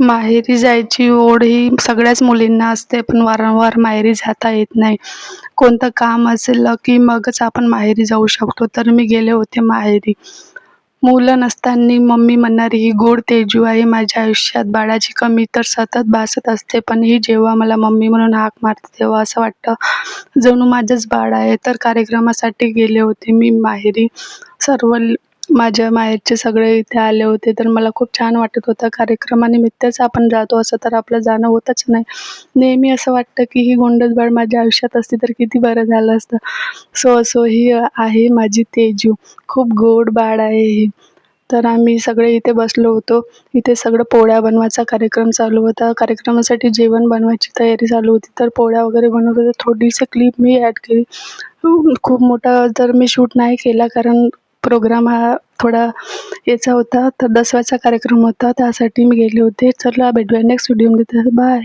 माहेरी जायची ओढ ही सगळ्याच मुलींना असते पण वारंवार माहेरी जाता येत नाही. कोणतं काम असेल की मगच आपण माहेरी जाऊ शकतो. तर मी गेले होते माहेरी. मुलं नसताना मम्मी म्हणणारी ही गोड तेजू आहे माझ्या आयुष्यात बाळाची कमी तर सतत भासत असते पण ही जेव्हा मला मम्मी म्हणून हाक मारते तेव्हा असं वाटतं जणू माझंच बाळ आहे. तर कार्यक्रमासाठी गेले होते मी माहेरी. सर्व माझ्या माहेरचे सगळे इथे आले होते तर मला खूप छान वाटत होतं. कार्यक्रमानिमित्तच आपण जातो असं तर आपलं जाणं होतच नाही. नेहमी असं वाटतं की ही गोंडसबाळ माझ्या आयुष्यात असती तर किती बरं झालं असतं. सो असो ही आहे माझी तेजू. खूप गोड बाळ आहे ही. तर आम्ही सगळे इथे बसलो होतो. इथे सगळं पोळ्या बनवायचा कार्यक्रम चालू होता. कार्यक्रमासाठी जेवण बनवायची तयारी चालू होती. तर पोळ्या वगैरे बनवत होते. थोडीशी क्लिप मी ॲड केली. खूप मोठा जर मी शूट नाही केला कारण प्रोग्राम हा थोडा याचा होता तर दसव्याचा कार्यक्रम होता त्यासाठी मी गेले होते. चला भेटूया नेक्स्ट व्हिडिओमध्ये बाय